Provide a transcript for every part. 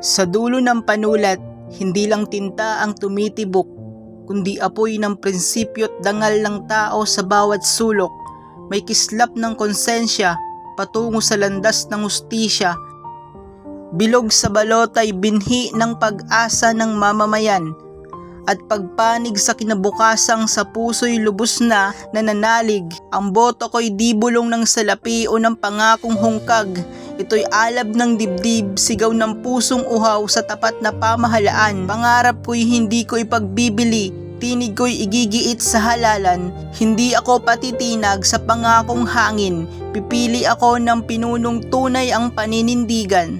Sa dulo ng panulat, hindi lang tinta ang tumitibok, kundi apoy ng prinsipyo't dangal ng tao sa bawat sulok. May kislap ng konsensya patungo sa landas ng hustisya. Bilog sa balotay binhi ng pag-asa ng mamamayan at pagpanig sa kinabukasang sa puso'y lubos na nananalig. Ang boto ko'y di bulong ng salapi o ng pangakong hungkag. Ito'y alab ng dibdib, sigaw ng pusong uhaw sa tapat na pamahalaan. Pangarap ko'y hindi ko ipagbibili, tinig ko'y igigiit sa halalan. Hindi ako patitinag sa pangakong hangin, pipili ako ng pinunong tunay ang paninindigan.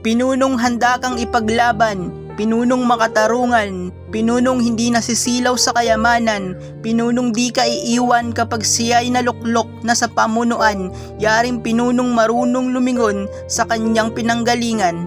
Pinunong handa kang ipaglaban, pinunong makatarungan, pinunong hindi nasisilaw sa kayamanan, pinunong di ka iiwan kapag siya'y naluklok na sa pamunuan, yaring pinunong marunong lumingon sa kanyang pinanggalingan.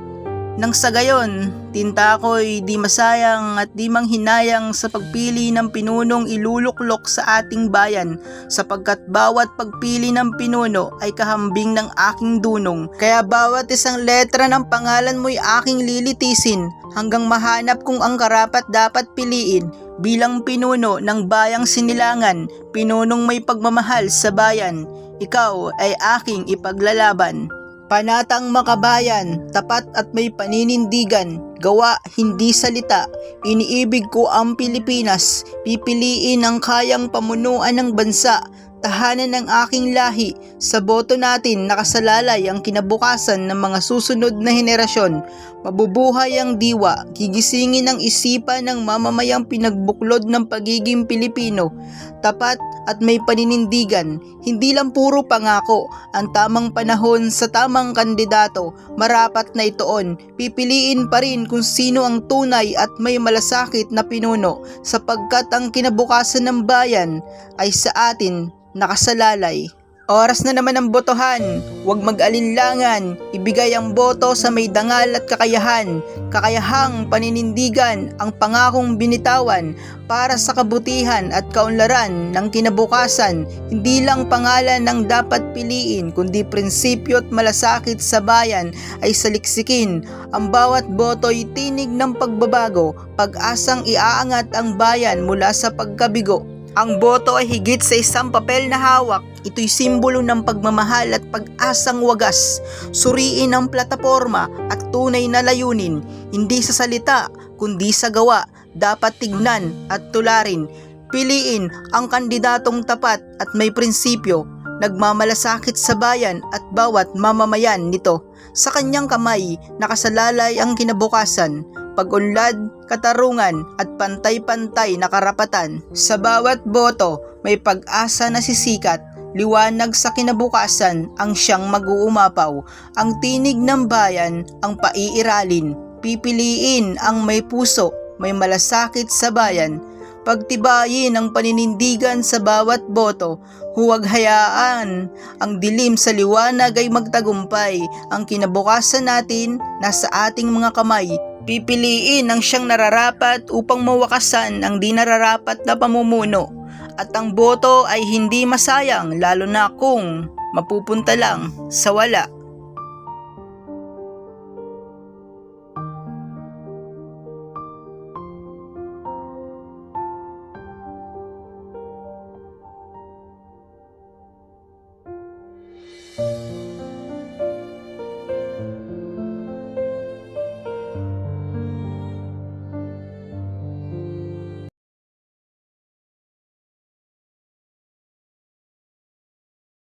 Nang sa gayon, tinta ko'y di masayang at di manghinayang sa pagpili ng pinunong iluluklok sa ating bayan sapagkat bawat pagpili ng pinuno ay kahambing ng aking dunong. Kaya bawat isang letra ng pangalan mo'y aking lilitisin hanggang mahanap kung ang karapat dapat piliin bilang pinuno ng bayang sinilangan, pinunong may pagmamahal sa bayan. Ikaw ay aking ipaglalaban. Panatang makabayan, tapat at may paninindigan, gawa hindi salita, iniibig ko ang Pilipinas, pipiliin ang kayang pamunuan ng bansa, tahanan ng aking lahi, sa boto natin nakasalalay ang kinabukasan ng mga susunod na henerasyon, mabubuhay ang diwa, gigisingin ang isipan ng mamamayang pinagbuklod ng pagiging Pilipino, tapat at may paninindigan, hindi lang puro pangako, ang tamang panahon sa tamang kandidato, marapat na itoon, pipiliin pa rin kung sino ang tunay at may malasakit na pinuno, sapagkat ang kinabukasan ng bayan ay sa atin nakasalalay. Oras na naman ang botohan, huwag mag-alinlangan, ibigay ang boto sa may dangal at kakayahan, kakayahang paninindigan ang pangakong binitawan para sa kabutihan at kaunlaran ng kinabukasan, hindi lang pangalan ng dapat piliin kundi prinsipyo at malasakit sa bayan ay saliksikin. Ang bawat boto'y tinig ng pagbabago, pag-asang iaangat ang bayan mula sa pagkabigo. Ang boto ay higit sa isang papel na hawak. Ito'y simbolo ng pagmamahal at pag-asang wagas. Suriin ang plataforma at tunay na layunin, hindi sa salita, kundi sa gawa. Dapat tignan at tularin. Piliin ang kandidatong tapat at may prinsipyo, nagmamalasakit sa bayan at bawat mamamayan nito. Sa kanyang kamay, nakasalalay ang kinabukasan, pag-unlad, katarungan at pantay-pantay na karapatan. Sa bawat boto, may pag-asa na sisikat, liwanag sa kinabukasan ang siyang mag-uumapaw. Ang tinig ng bayan ang paiiralin. Pipiliin ang may puso, may malasakit sa bayan. Pagtibayin ang paninindigan sa bawat boto, huwag hayaan. Ang dilim sa liwanag ay magtagumpay. Ang kinabukasan natin nasa ating mga kamay. Pipiliin ang siyang nararapat upang mawakasan ang di nararapat na pamumuno. At ang boto ay hindi masayang lalo na kung mapupunta lang sa wala.